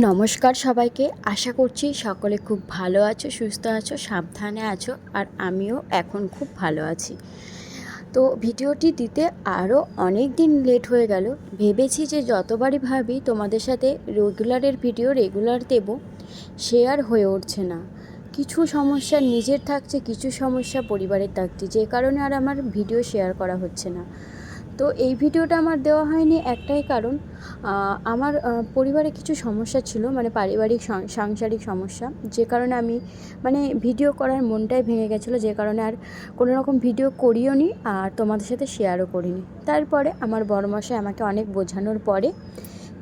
নমস্কার সবাইকে। আশা করছি সকলে খুব ভালো আছো, সুস্থ আছো, সাবধানে আছো আর আমিও এখন খুব ভালো আছি। তো ভিডিওটি দিতে আরও অনেক দিন লেট হয়ে গেল। ভেবেছি যে যতবারই ভাবি তোমাদের সাথে রেগুলারের ভিডিও রেগুলার দেব শেয়ার হয়ে উঠছে না। কিছু সমস্যা নিজের থাকছে, কিছু সমস্যা পরিবারের থাকছে, যে কারণে আর আমার ভিডিও শেয়ার করা হচ্ছে না। তো এই ভিডিওটা আমার দেওয়া হয়নি একটাই কারণ আমার পরিবারে কিছু সমস্যা ছিল মানে পারিবারিক সাংসারিক সমস্যা, যে কারণে আমি মানে ভিডিও করার মনটাই ভেঙে গেছিল, যে কারণে আর কোনো রকম ভিডিও করিও নি, আর তোমাদের সাথে শেয়ারও করিনি। তারপরে আমার বড় মশাই আমাকে অনেক বোঝানোর পরে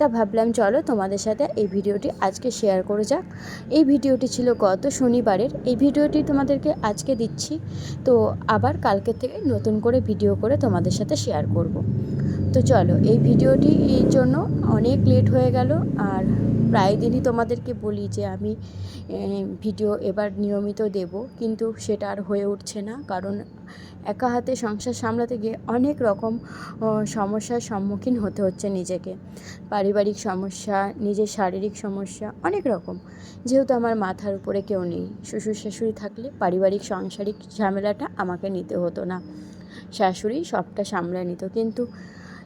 তা ভাবলাম, চলো তোমাদের সাথে এই ভিডিওটি আজকে শেয়ার করে যাক। এই ভিডিওটি ছিল গত শনিবারের। এই ভিডিওটি তোমাদেরকে আজকে দিচ্ছি। তো আবার কালকে থেকে নতুন করে ভিডিও করে তোমাদের সাথে শেয়ার করব। তো চলো, এই ভিডিওটি জন্য অনেক লেট হয়ে গেল আর প্রায় দিনই তোমাদেরকে বলি যে আমি ভিডিও এবার নিয়মিত দেব। কিন্তু সেটা আর হয়ে উঠছে না। কারণ একা হাতে সংসার সামলাতে গিয়ে অনেক রকম সমস্যার সম্মুখীন হতে হচ্ছে নিজেকে। পারিবারিক সমস্যা, নিজের শারীরিক সমস্যা, অনেক রকম। যেহেতু আমার মাথার উপরে কেউ নেই। শ্বশুর শাশুড়ি থাকলে পারিবারিক সাংসারিক ঝামেলাটা আমাকে নিতে হতো না। শাশুড়ি সবটা সামলে নিত। কিন্তু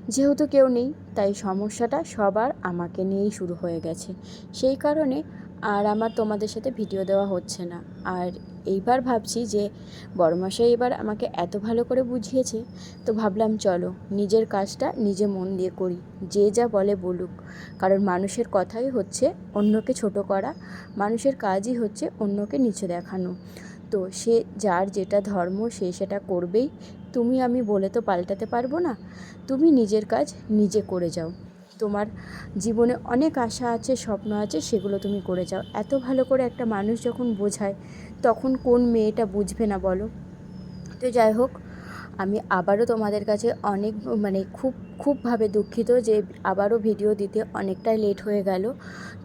যেহেতু কেউ নেই, তাই সমস্যাটা সবার আমাকে নিয়েই শুরু হয়ে গেছে। সেই কারণে আর আমার তোমাদের সাথে ভিডিও দেওয়া হচ্ছে না। আর এইবার ভাবছি যে বড়মশাই এবার আমাকে এত ভালো করে বুঝিয়েছে, তো ভাবলাম চলো নিজের কাজটা নিজে মন দিয়ে করি, যে যা বলে বলুক। কারণ মানুষের কথাই হচ্ছে অন্যকে ছোট করা, মানুষের কাজই হচ্ছে অন্যকে নিচে দেখানো। তো সে যার যেটা ধর্ম সে সেটা করবেই তুমি আমি বলে তো পাল্টাতে পারব না। তুমি নিজের কাজ নিজে করে যাও। তোমার জীবনে অনেক আশা আছে, স্বপ্ন আছে, সেগুলো তুমি করে যাও। এত ভালো করে একটা মানুষ যখন বোঝায়, তখন কোন মেয়েটা বুঝবে না বলো? তো যাই হোক, আমি আবারও তোমাদের কাছে অনেক মানে খুব খুবভাবে দুঃখিত যে আবারও ভিডিও দিতে অনেকটাই লেট হয়ে গেল।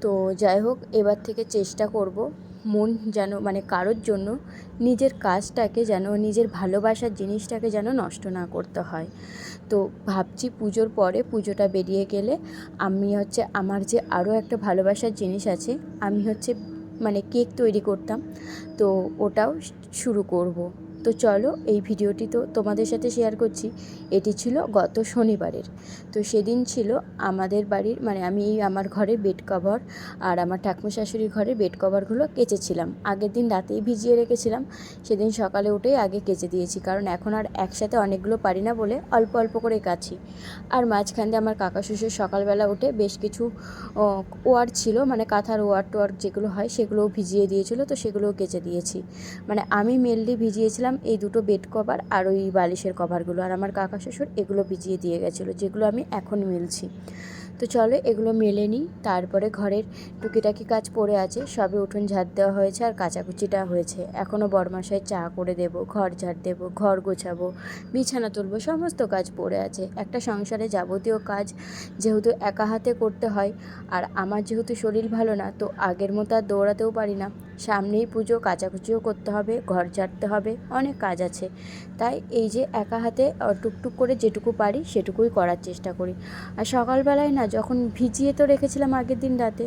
তো যাই হোক, এবার থেকে চেষ্টা করব। মন যেন মানে কারোর জন্য নিজের কাজটাকে যেন, নিজের ভালোবাসার জিনিসটাকে যেন নষ্ট না করতে হয়। তো ভাবছি পুজোর পরে পুজোটা বেরিয়ে গেলে আমি হচ্ছে, আমার যে আরও একটা ভালোবাসার জিনিস আছে, আমি হচ্ছে মানে কেক তৈরি করতাম। তো ওটাও শুরু করব। তো চলো, এই ভিডিওটি তো তোমাদের সাথে শেয়ার করছি। এটি ছিল গত শনিবারের। তো সেদিন ছিল আমাদের বাড়ির মানে আমি আমার ঘরের বেড কভার আর আমার ঠাকুমা শাশুড়ির ঘরের বেড কভারগুলো কেচেছিলাম। আগের দিন রাতেই ভিজিয়ে রেখেছিলাম। সেদিন সকালে উঠেই আগে কেচে দিয়েছি, কারণ এখন আর একসাথে অনেকগুলো পারি না বলে অল্প অল্প করে কাছি আর মাঝখান দিয়ে আমার কাকা শ্বশুর সকালবেলা উঠে বেশ কিছু ওয়ার ছিল মানে কাঁথার ওয়ার টোয়ার যেগুলো হয় সেগুলোও ভিজিয়ে দিয়েছিল, তো সেগুলোও কেচে দিয়েছি। মানে আমি মেনলি ভিজিয়েছিলাম এই দুটো বেড কভার আর ওই বালিশের কভারগুলো আর আমার কাকা, শ্বশুর এগুলো ভিজিয়ে দিয়ে গেছিল, যেগুলো আমি এখন মেলছি। তো চলো এগুলো মেলে নিই। তারপরে ঘরের টুকিটাকি কাজ পড়ে আছে, সবে উঠোন ঝাড় দেওয়া হয়েছে আর কাচাকুচিটা হয়েছে। এখনও বরমাসায় চা করে দেব, ঘর ঝাড় দেবো, ঘর গোছাবো, বিছানা তুলবো, সমস্ত কাজ পড়ে আছে। একটা সংসারে যাবতীয় কাজ যেহেতু একা হাতে করতে হয় আর আমার যেহেতু শরীর ভালো না, তো আগের মতো আর দৌড়াতেও পারি না। সামনেই পুজো, কাচাকুচিও করতে হবে, ঘর ঝাড়তে হবে, অনেক কাজ আছে। তাই এই যে একা হাতে টুকটুক করে যেটুকু পারি সেটুকুই করার চেষ্টা করি। আর সকালবেলায় না যখন ভিজিয়ে তো রেখেছিলাম আগের দিন রাতে,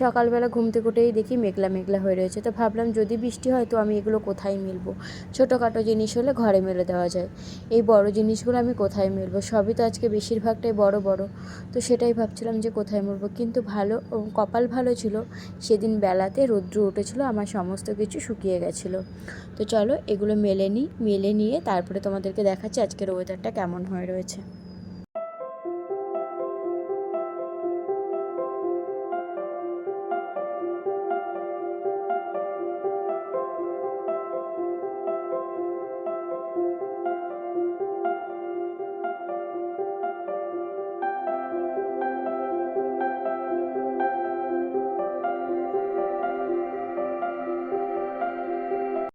সকালবেলা ঘুম থেকে উঠেই দেখি মেঘলা মেঘলা হয়ে রয়েছে। তো ভাবলাম যদি বৃষ্টি হয় তো আমি এগুলো কোথায় মিলবো? ছোটোখাটো জিনিস হলে ঘরে মেলে দেওয়া যায়। এই বড় জিনিসগুলো আমি কোথায় মেলবো? সবই তো আজকে বেশিরভাগটাই বড় বড়। তো সেটাই ভাবছিলাম যে কোথায় মেলবো? কিন্তু ভালো কপাল ভালো ছিল। সেদিন বেলাতে রৌদ্র উঠেছিল, আমার সমস্ত কিছু শুকিয়ে গেছিল। তো চলো এগুলো মেলে নিই, মেলে নিয়ে তারপরে তোমাদেরকে দেখাচ্ছি আজকের ওয়েদারটা কেমন হয়ে রয়েছে।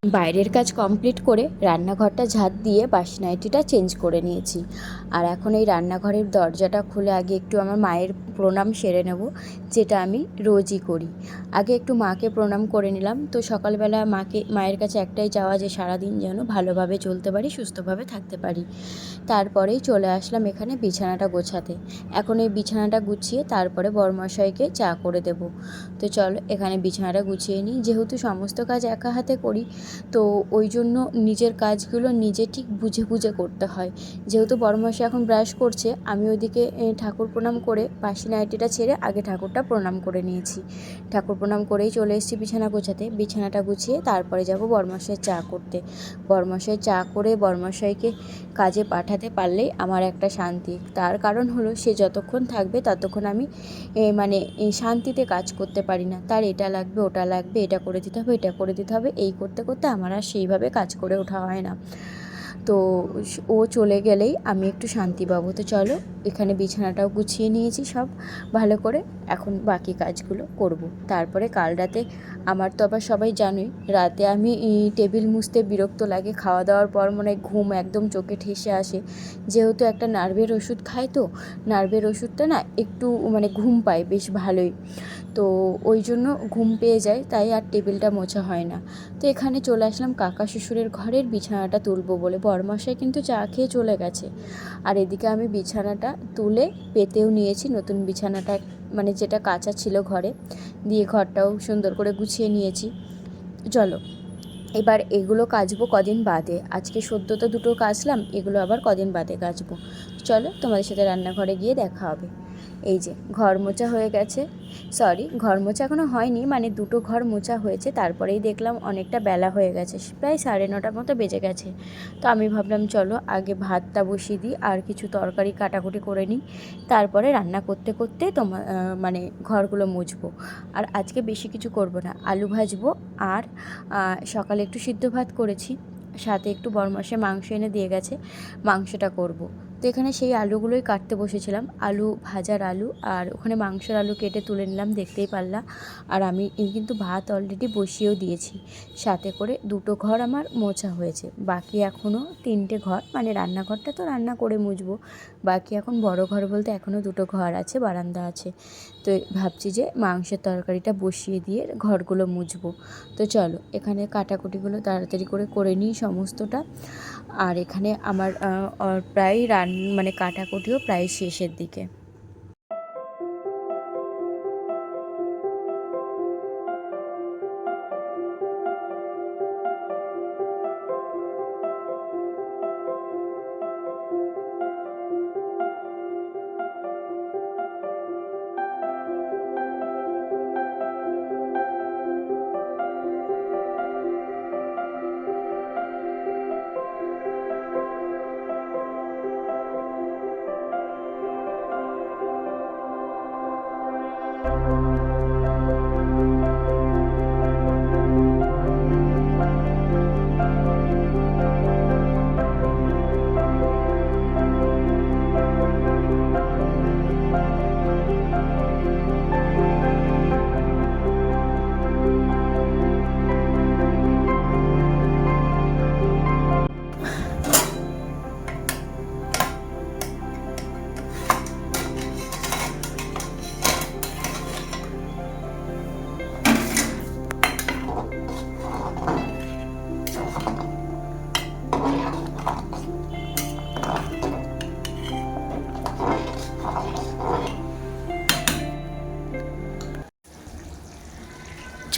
বাইরের কাজ কমপ্লিট করে রান্নাঘরটা ঝাঁট দিয়ে বাসি নাইটিটা চেঞ্জ করে নিয়েছি। আর এখন এই রান্নাঘরের দরজাটা খুলে আগে একটু আমার মায়ের প্রণাম সেরে নেব, যেটা আমি রোজই করি। আগে একটু মাকে প্রণাম করে নিলাম। তো সকালবেলা মাকে, মায়ের কাছে একটাই চাওয়া যে সারাদিন যেন ভালোভাবে চলতে পারি, সুস্থভাবে থাকতে পারি। তারপরেই চলে আসলাম এখানে বিছানাটা গোছাতে। এখন এই বিছানাটা গুছিয়ে তারপরে বরমশাইকে চা করে দেব। তো চলো এখানে বিছানাটা গুছিয়ে নিই। যেহেতু সমস্ত কাজ একা হাতে করি তো ওই জন্য নিজের কাজগুলো নিজে ঠিক বুঝে বুঝে করতে হয়। যেহেতু বড়মশাই এখন ব্রাশ করছে, আমি ওইদিকে ঠাকুর প্রণাম করে বাসি নাইটিটা ছেড়ে আগে ঠাকুরটা প্রণাম করে নিয়েছি। ঠাকুর প্রণাম করেই চলে এসেছি বিছানা গোছাতে। বিছানাটা গুছিয়ে তারপরে যাব বরমশাই চা করতে। বরমশাই চা করে বরমশাইকে কাজে পাঠাতে পারলেই আমার একটা শান্তি। তার কারণ হলো সে যতক্ষণ থাকবে ততক্ষণ আমি মানে শান্তিতে কাজ করতে পারি না। তার এটা লাগবে, ওটা লাগবে, এটা করে দিতে হবে, এটা করে দিতে হবে, এই করতে করতে আমার আর সেইভাবে কাজ করে ওঠা হয় না। তো ও চলে গেলেই আমি একটু শান্তি পাবো। তো চলো, এখানে বিছানাটাও গুছিয়ে নিয়েছি সব ভালো করে। এখন বাকি কাজগুলো করব। তারপরে কাল রাতে আমার তো আবার সবাই জানোই, রাতে আমি টেবিল মুছতে বিরক্ত লাগে। খাওয়া দাওয়ার পর মনে ঘুম একদম চোখে ঠেসে আসে। যেহেতু একটা নার্ভের ওষুধ খাই তো, নার্ভের ওষুধটা না একটু মানে ঘুম পায় বেশ ভালোই। তো ওই জন্য ঘুম পেয়ে যায়, তাই আর টেবিলটা মোছা হয় না। তো এখানে চলে আসলাম কাকা শ্বশুরের ঘরের বিছানাটা তুলবো বলে। বরমশাই কিন্তু চা খেয়ে চলে গেছে। আর এদিকে আমি বিছানাটা তুলে পেতেও নিয়েছি, নতুন বিছানাটা মানে যেটা কাঁচা ছিল ঘরে, দিয়ে ঘরটাও সুন্দর করে গুছিয়ে নিয়েছি। চলো, এবার এগুলো কাচবো কদিন বাদে। আজকে সদ্য তো দুটো কাচলাম, এগুলো আবার কদিন বাদে কাচবো। চলো তোমাদের সাথে রান্নাঘরে গিয়ে দেখা হবে। এই যে, ঘর মোছা হয়ে গেছে। সরি ঘর মোছা এখনও হয়নি মানে দুটো ঘর মোছা হয়েছে, তারপরেই দেখলাম অনেকটা বেলা হয়ে গেছে, প্রায় সাড়ে নটার মতো বেজে গেছে। তো আমি ভাবলাম, চলো আগে ভাতটা বসিয়ে দিই, আর কিছু তরকারি কাটাকুটি করে নিই। তারপরে রান্না করতে করতে তোমার মানে ঘরগুলো মুছবো। আর আজকে বেশি কিছু করব না, আলু ভাজবো, আর সকালে একটু সিদ্ধ ভাত করেছি। সাথে একটু বরমাসে মাংস এনে দিয়ে গেছে, মাংসটা করব। তো এখানে সেই আলুগুলোই কাটতে বসেছিলাম। আলু, ভাজার আলু আর ওখানে মাংসের আলু কেটে তুলে নিলাম, দেখতেই পারলাম আর আমি কিন্তু ভাত অলরেডি বসিয়েও দিয়েছি। সাথে করে দুটো ঘর আমার মোছা হয়েছে। বাকি এখনও তিনটে ঘর মানে রান্নাঘরটা তো রান্না করে মুছবো। বাকি এখন বড় ঘর বলতে এখনও দুটো ঘর আছে, বারান্দা আছে। তো ভাবছি যে মাংসের তরকারিটা বসিয়ে দিয়ে ঘরগুলো মুছবো। তো চলো, এখানে কাটাকুটিগুলো তাড়াতাড়ি করে করে নিই সমস্তটা। আর এখানে আমার প্রায় রান মানে কাটাকুটিও প্রায় শেষের দিকে।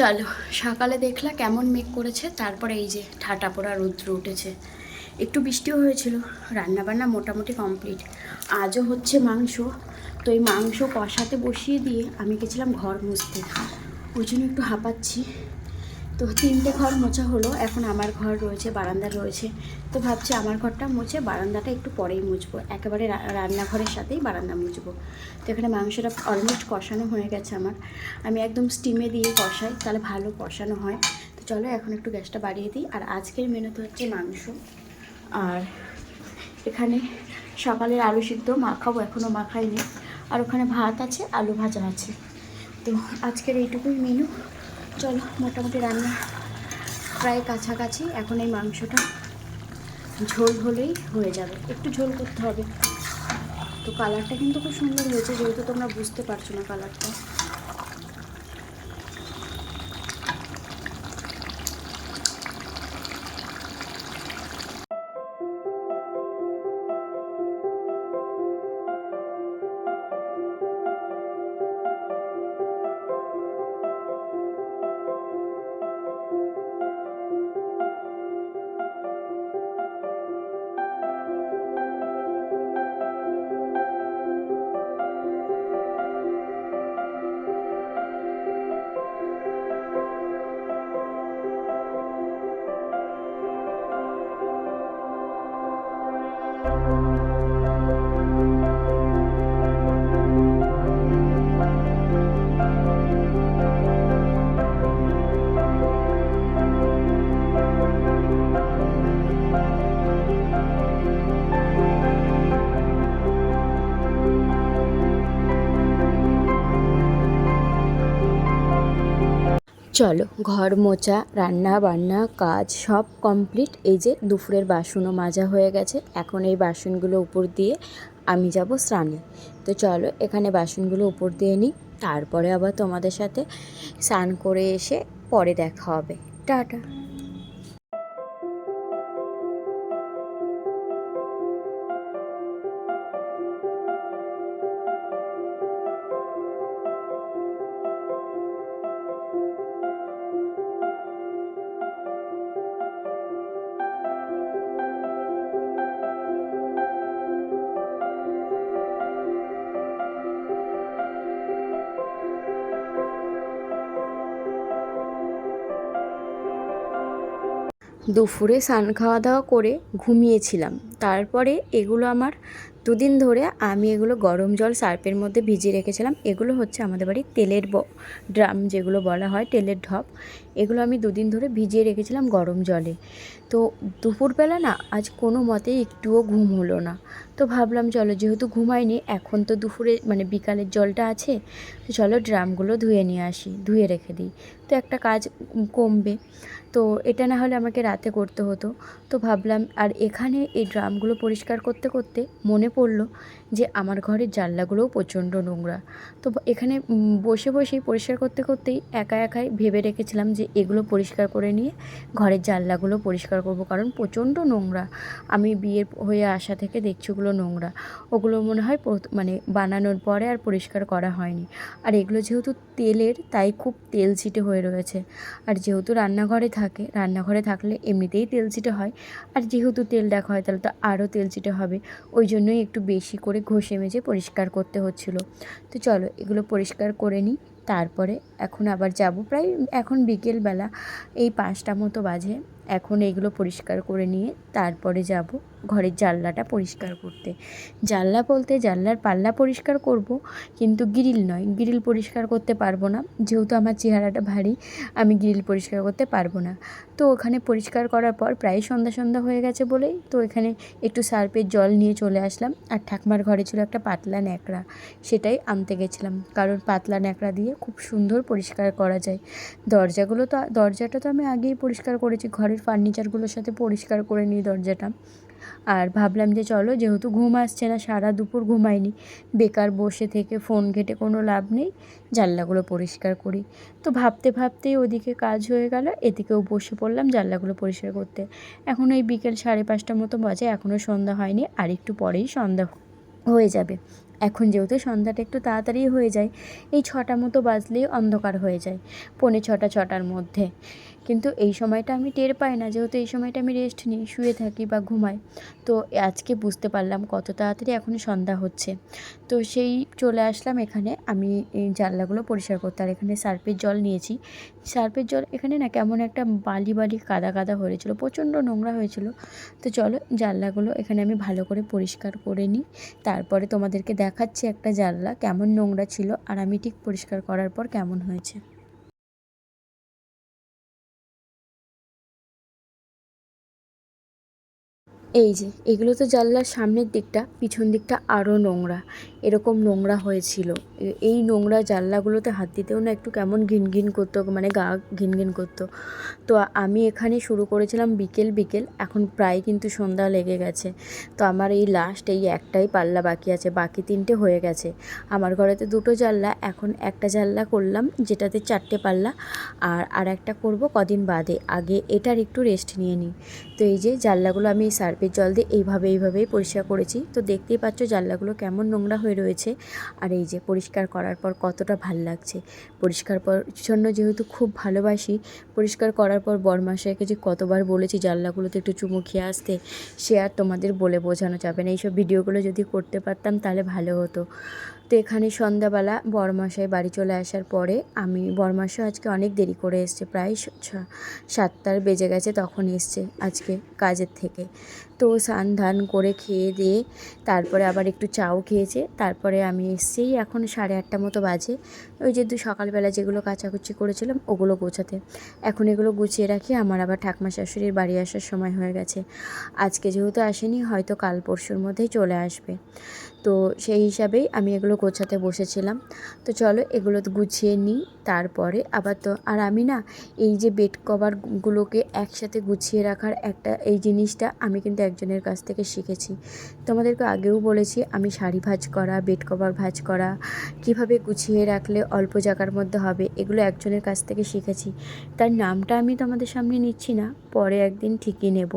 চলো, সকালে দেখলা কেমন মেঘ করেছে, তারপরে এই যে ঠাটা পড়া রৌদ্র উঠেছে। একটু বৃষ্টিও হয়েছিল, রান্নাবান্না মোটামুটি কমপ্লিট। আজও হচ্ছে মাংস, তো এই মাংস কষাতে বসিয়ে দিয়ে আমি গেছিলাম ঘর মুছতে। ওই জন্য একটু হাঁপাচ্ছি। তো তিনটে ঘর মোছা হলো, এখন আমার ঘর রয়েছে, বারান্দা রয়েছে। তো ভাবছি আমার ঘরটা মুছে বারান্দাটা একটু পরেই মুছবো। একেবারে রান্নাঘরের সাথেই বারান্দা মুছবো। তো এখানে মাংসটা অলমোস্ট কষানো হয়ে গেছে আমার। আমি একদম স্টিমে দিয়ে কষাই, তাহলে ভালো কষানো হয়। তো চলো এখন একটু গ্যাসটা বাড়িয়ে দিই। আর আজকের মেনুতে হচ্ছে মাংস। আর এখানে সকালের আলু সিদ্ধ, মাখাবো এখনও মাখাইনি। আর ওখানে ভাত আছে, আলু ভাজা আছে। তো আজকের এইটুকুই মেনু চলো, মোটামুটি রান্না প্রায় কাছাকাছি। এখন এই মাংসটা ঝোল হলেই হয়ে যাবে। একটু ঝোল করতে হবে। তো কালারটা কিন্তু খুব সুন্দর হয়েছে, যেহেতু তোমরা বুঝতে পারছ না কালারটা চলো, ঘর মোচা রান্না বান্না কাজ সব কমপ্লিট এই যে দুপুরের বাসনও মাজা হয়ে গেছে। এখন এই বাসনগুলো উপর দিয়ে আমি যাব স্নানে। তো চলো, এখানে বাসনগুলো উপর দিয়ে নিই। তারপরে আবার তোমাদের সাথে স্নান করে এসে পরে দেখা হবে। টাটা। দুপুরে স্নান খাওয়া দাওয়া করে ঘুমিয়েছিলাম। তারপরে এগুলো আমার দুদিন ধরে আমি এগুলো গরম জল সার্পের মধ্যে ভিজিয়ে রেখেছিলাম। এগুলো হচ্ছে আমাদের বাড়ির তেলের ড্রাম যেগুলো বলা হয়, তেলের ঢপ। এগুলো আমি দুদিন ধরে ভিজিয়ে রেখেছিলাম গরম জলে। তো দুপুরবেলা না, আজ কোনো মতেই একটুও ঘুম হলো না। তো ভাবলাম চলো, যেহেতু ঘুমাইনি, এখন তো দুপুরে মানে বিকালের জলটা আছে, তো চলো ড্রামগুলো ধুয়ে নিয়ে আসি, ধুয়ে রেখে দিই। তো একটা কাজ কমবে। তো এটা না হলে আমাকে রাতে করতে হতো। তো ভাবলাম, আর এখানে এই ড্রামগুলো পরিষ্কার করতে করতে মনে পড়ল যে আমার ঘরের জানলাগুলোও প্রচণ্ড নোংরা। তো এখানে বসে বসেই পরিষ্কার করতে করতেই একা একাই ভেবে রেখেছিলাম যে এগুলো পরিষ্কার করে নিয়ে ঘরের জানলাগুলো পরিষ্কার করব কারণ প্রচণ্ড নোংরা। আমি বিয়ের হয়ে আসা থেকে দেখছি ওগুলো নোংরা। ওগুলো মনে হয় মানে বানানোর পরে আর পরিষ্কার করা হয়নি। আর এগুলো যেহেতু তেলের, তাই খুব তেল ছিটে হয়ে রয়েছে। আর যেহেতু রান্নাঘরে থাকে, রান্নাঘরে থাকলে এমনিতেই তেল ছিটে হয়। আর যেহেতু তেল দেখা হয় তাহলে তো আরও তেল ছিটে হবে। ওই জন্যই একটু বেশি করে ঘষে মেজে পরিষ্কার করতে হচ্ছিল। তো চলো এগুলো পরিষ্কার করে নিই, তারপরে এখন আবার যাব। প্রায় এখন বিকেলবেলা, এই পাঁচটা মতো বাজে। এখন এইগুলো পরিষ্কার করে নিয়ে তারপরে যাব ঘরের জানলাটা পরিষ্কার করতে। জানলা বলতে জানলার পাল্লা পরিষ্কার করব, কিন্তু গ্রিল নয়। গ্রিল পরিষ্কার করতে পারব না। যেহেতু আমার চেহারাটা ভারী, আমি গ্রিল পরিষ্কার করতে পারব না। তো ওখানে পরিষ্কার করার পর প্রায় সন্ধ্যা সন্ধ্যা হয়ে গেছে বলেই তো এখানে একটু সার্পের জল নিয়ে চলে আসলাম। আর ঠাকমার ঘরে ছিল একটা পাতলা ন্যাকড়া, সেটাই আনতে গেছিলাম। কারণ পাতলা ন্যাকড়া দিয়ে খুব সুন্দর পরিষ্কার করা যায়। দরজাগুলো তো, দরজাটা তো আমি আগেই পরিষ্কার করেছি ঘরের ফার্নিচারগুলোর সাথে পরিষ্কার করে নিই দরজাটা। আর ভাবলাম যে চলো, যেহেতু ঘুম আসছে না, সারা দুপুর ঘুমাইনি, বেকার বসে থেকে ফোন ঘেটে কোনো লাভ নেই, জানলাগুলো পরিষ্কার করি। তো ভাবতে ভাবতেই ওদিকে কাজ হয়ে গেল, এদিকেও বসে পড়লাম জানলাগুলো পরিষ্কার করতে। এখন এই বিকেল সাড়ে পাঁচটার মতো বাজে, এখনও সন্ধ্যা হয়নি, আর একটু পরেই সন্ধ্যা হয়ে যাবে। এখন যেহেতু সন্ধ্যাটা একটু তাড়াতাড়ি হয়ে যায়, এই ছটা মতো বাজলেই অন্ধকার হয়ে যায়, পৌনে ছটা, ছটার মধ্যে। কিন্তু এই সময়টা আমি টের পাই না, যেহেতু এই সময়টা আমি রেস্ট নিই, শুয়ে থাকি বা ঘুমাই। তো আজকে বুঝতে পারলাম কত তাড়াতাড়ি এখন সন্ধ্যা হচ্ছে। তো সেই চলে আসলাম এখানে, আমি এই জানলাগুলো পরিষ্কার করতে, আর এখানে সার্ফের জল নিয়েছি। সার্ফের জল এখানে না কেমন একটা বালি বালি, কাদা কাদা হয়েছিল, প্রচণ্ড নোংরা হয়েছিল। তো চলো জানলাগুলো এখানে আমি ভালো করে পরিষ্কার করে নিই, তারপরে তোমাদেরকে দেখাচ্ছি একটা জানলা কেমন নোংরা ছিল আর আমি ঠিক পরিষ্কার করার পর কেমন হয়েছে। এই যে, এগুলো তো জানলার সামনের দিকটা, পিছন দিকটা আরও নোংরা। এরকম নোংরা হয়েছিল। এই নোংরা জানলাগুলোতে হাত দিতেও না একটু কেমন ঘিন ঘিন করতো মানে গা ঘিন ঘিন করতো। তো আমি এখানে শুরু করেছিলাম বিকেল বিকেল, এখন প্রায় কিন্তু সন্ধ্যা লেগে গেছে। তো আমার এই লাস্ট এই একটাই পাল্লা বাকি আছে, বাকি তিনটে হয়ে গেছে। আমার ঘরেতে দুটো জানলা, এখন একটা জানলা করলাম, যেটাতে চারটে পাল্লা, আর আর একটা করব কদিন বাদে। আগে এটার একটু রেস্ট নিয়ে নিই। তো এই যে, জানলাগুলো আমি সার্ফের জল দিয়ে এইভাবে, এইভাবেই পরিষ্কার করেছি। তো দেখতেই পাচ্ছ জানলাগুলো কেমন নোংরা হয়ে রয়েছে। আর এই যে পরিষ্কার করার পর কতটা ভালো লাগছে। পরিষ্কার পরিচ্ছন্ন যেহেতু খুব ভালোবাসি, পরিষ্কার করার পর বরমাসাইকে যে কতবার বলেছি জানলাগুলোতে একটু চুমু খেয়ে আসতে, সে আর তোমাদের বলে বোঝানো যাবে না। এইসব ভিডিওগুলো যদি করতে পারতাম তাহলে ভালো হতো। তো এখানে সন্ধ্যাবেলা বরমাসাই বাড়ি চলে আসার পরে আমি বরমাসাই আজকে অনেক দেরি করে এসছে, প্রায় সাতটার বেজে গেছে তখন এসছে আজকে কাজের থেকে। তো স্নান ধান করে খেয়ে দিয়ে তারপরে আবার একটু চাও খেয়েছে, তারপরে আমি এসেই এখন সাড়ে আটটা মতো বাজে। ওই যে দু, সকালবেলা যেগুলো কাচাকুচি করেছিলাম ওগুলো গোছাতে। এখন এগুলো গুছিয়ে রাখি, আমার আবার ঠাকমা শাশুড়ির বাড়ি আসার সময় হয়ে গেছে। আজকে যেহেতু আসেনি, হয়তো কাল পরশুর মধ্যেই চলে আসবে। তো সেই হিসাবেই আমি এগুলো গোছাতে বসেছিলাম। তো চলো এগুলো গুছিয়ে নিই, তারপরে আবার তো, আর আমি না এই যে বেড কভারগুলোকে একসাথে গুছিয়ে রাখার একটা এই জিনিসটা আমি কিন্তু একজনের কাছ থেকে শিখেছি। তোমাদেরকে আগেও বলেছি আমি শাড়ি ভাঁজ করা বেড কভার ভাঁজ করা, কীভাবে গুছিয়ে রাখলে অল্প জায়গার মধ্যে হবে এগুলো একজনের কাছ থেকে শিখেছি। তার নামটা আমি তোমাদের সামনে নিচ্ছি না, পরে একদিন ঠিকই নেব।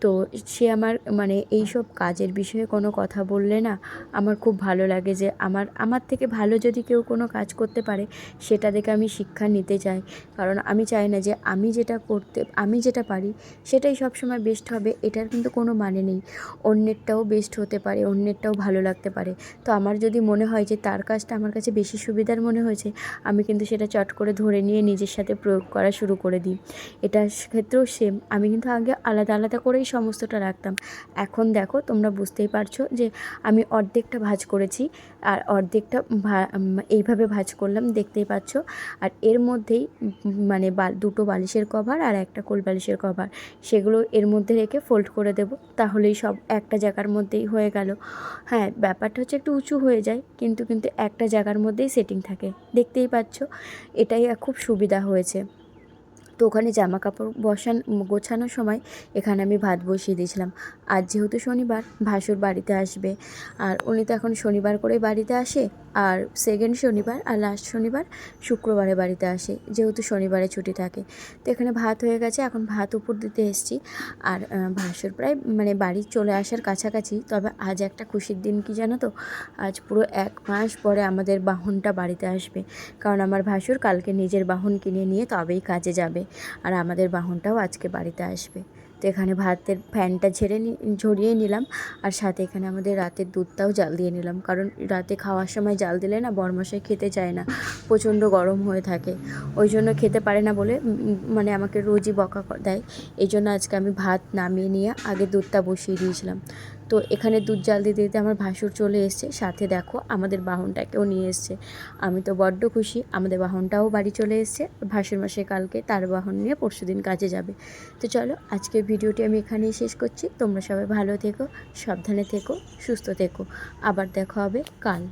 তো সে আমার মানে এই সব কাজের বিষয়ে কোনো কথা বললে না, আমার খুব ভালো লাগে যে আমার আমার থেকে ভালো যদি কেউ কোনো কাজ করতে পারে, সেটা দেখে আমি শিক্ষা নিতে চাই। কারণ আমি চাই না যে আমি যেটা করতে, আমি যেটা পারি, সেটাই সবসময় বেস্ট হবে, এটার কিন্তু কোনো মানে নেই। অন্যেরটাও বেস্ট হতে পারে, অন্যেরটাও ভালো লাগতে পারে। তো আমার যদি মনে হয় যে তার কাজটা আমার কাছে বেশি সুবিধার মনে হয়েছে, আমি কিন্তু সেটা চট করে ধরে নিয়ে নিজের সাথে প্রয়োগ করা শুরু করে দিই। এটার ক্ষেত্রেও সেম আমি কিন্তু আগে আলাদা আলাদা করেই সমস্তটা রাখতাম। এখন দেখো, তোমরা বুঝতেই পারছ যে আমি অর্ধেকটা ভাঁজ করেছি আর অর্ধেকটা এইভাবে ভাঁজ করলাম, দেখতেই পাচ্ছ। আর এর মধ্যেই মানে দুটো বালিশের কভার আর একটা কোল বালিশের কভার, সেগুলো এর মধ্যে রেখে ফোল্ড করে দেব, তাহলেই সব একটা জায়গার মধ্যেই হয়ে গেল। হ্যাঁ ব্যাপারটা হচ্ছে একটু উঁচু হয়ে যায়, কিন্তু কিন্তু একটা জায়গার মধ্যেই সেটিং থাকে, দেখতেই পাচ্ছ? এটাই খুব সুবিধা হয়েছে। তো ওখানে জামা কাপড় বসান, গোছানোর সময় এখানে আমি ভাত বসিয়ে দিয়েছিলাম। আজ যেহেতু শনিবার, ভাসুর বাড়িতে আসবে। আর উনি তো এখন শনিবার করে বাড়িতে আসে, আর সেকেন্ড শনিবার আর লাস্ট শনিবার শুক্রবারে বাড়িতে আসে, যেহেতু শনিবারে ছুটি থাকে। তো এখানে ভাত হয়ে গেছে, এখন ভাত উপর দিতে এসেছি। আর ভাসুর প্রায় মানে বাড়ি চলে আসার কাছাকাছি, তবে আজ একটা খুশির দিন কি জানো তো? আজ পুরো এক মাস পরে আমাদের বাহনটা বাড়িতে আসবে। কারণ আমার ভাসুর কালকে নিজের বাহন কিনে নিয়ে তবেই কাজে যাবে। আর আমাদের বাহনটাও আজকে বাড়িতে আসবে। তো এখানে ভাতের ফ্যানটা ঝেড়ে ঝরিয়ে নিলাম আর সাথে এখানে আমাদের রাতের দুধটাও জাল দিয়ে নিলাম। কারণ রাতে খাওয়ার সময় জাল দিলে না বরমশাই খেতে চায় না, প্রচণ্ড গরম হয়ে থাকে। ওই জন্য খেতে পারে না বলে মানে আমাকে রোজই বকা দেয়। এই জন্য আজকে আমি ভাত নামিয়ে নিয়ে আগে দুধটা বসিয়ে দিয়েছিলাম। তো এখানে দুধ জাল দিতে দিতে আমার ভাসুর চলে এসছে। সাথে দেখো আমাদের বাহনটাকেও নিয়ে এসছে। আমি তো বড্ড খুশি, আমাদের বাহনটাও বাড়ি চলে এসছে। ভাসুর মাসে কালকে তার বাহন নিয়ে পরশু দিন কাজে যাবে। তো চলো আজকের ভিডিওটি আমি এখানেই শেষ করছি। তোমরা সবাই ভালো থেকো, সাবধানে থেকো, সুস্থ থেকো। আবার দেখা হবে কাল।